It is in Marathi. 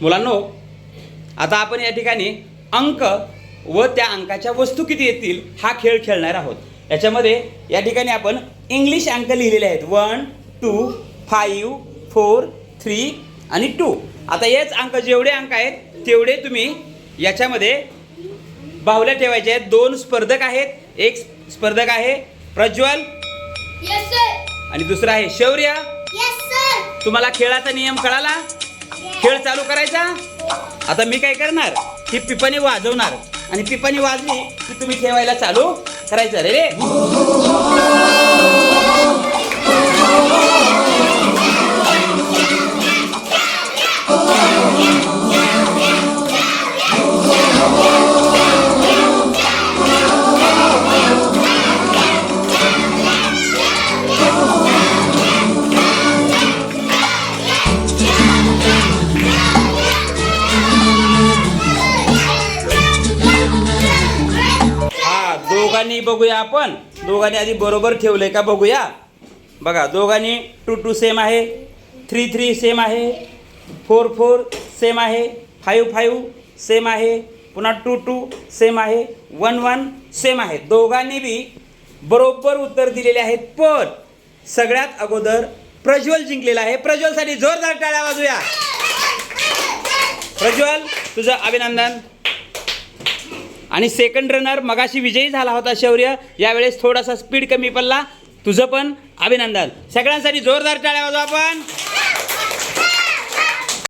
मुलांनो आता आपण या ठिकाणी अंक व त्या अंकाच्या वस्तू किती येतील हा खेळ खेळणार आहोत. याच्यामध्ये या ठिकाणी आपण इंग्लिश अंक लिहिलेले आहेत. One two five four three आणि टू. आता हेच अंक जेवढे अंक आहेत तेवढे तुम्ही याच्यामध्ये बाहुल्या ठेवायचे आहेत. दोन स्पर्धक आहेत. एक स्पर्धक आहे प्रज्वल. आणि दुसरा आहे शौर्य. तुम्हाला खेळाचा नियम कळाला? खेळ चालू करायचा? आता मी काय करणार? ही पिपाणी वाजवणार. आणि पिपाने वाजली की तुम्ही ठेवायला चालू करायचं रे. दोघांनी बघूया आपण. दोघांनी आधी बरोबर ठेवलंय का बघूया. बघा दोघांनी टू टू सेम आहे. थ्री थ्री सेम आहे. फोर फोर सेम आहे. फाईव्ह फाईव्ह सेम आहे. पुन्हा टू टू सेम आहे. वन वन सेम आहे. दोघांनी बी बरोबर उत्तर दिलेले आहेत पण सगळ्यात अगोदर प्रज्वल जिंकलेला आहे. प्रज्वलसाठी जोरदार टाळ्या वाजूया. प्रज्वल तुझं अभिनंदन. आणि सेकंड रनर मगाशी विजयी झाला होता शौर्य. यावेळेस थोडासा स्पीड कमी पडला. तुझं पण अभिनंदन. सगळ्यांसाठी जोरदार टाळ्या वाजवा आपण.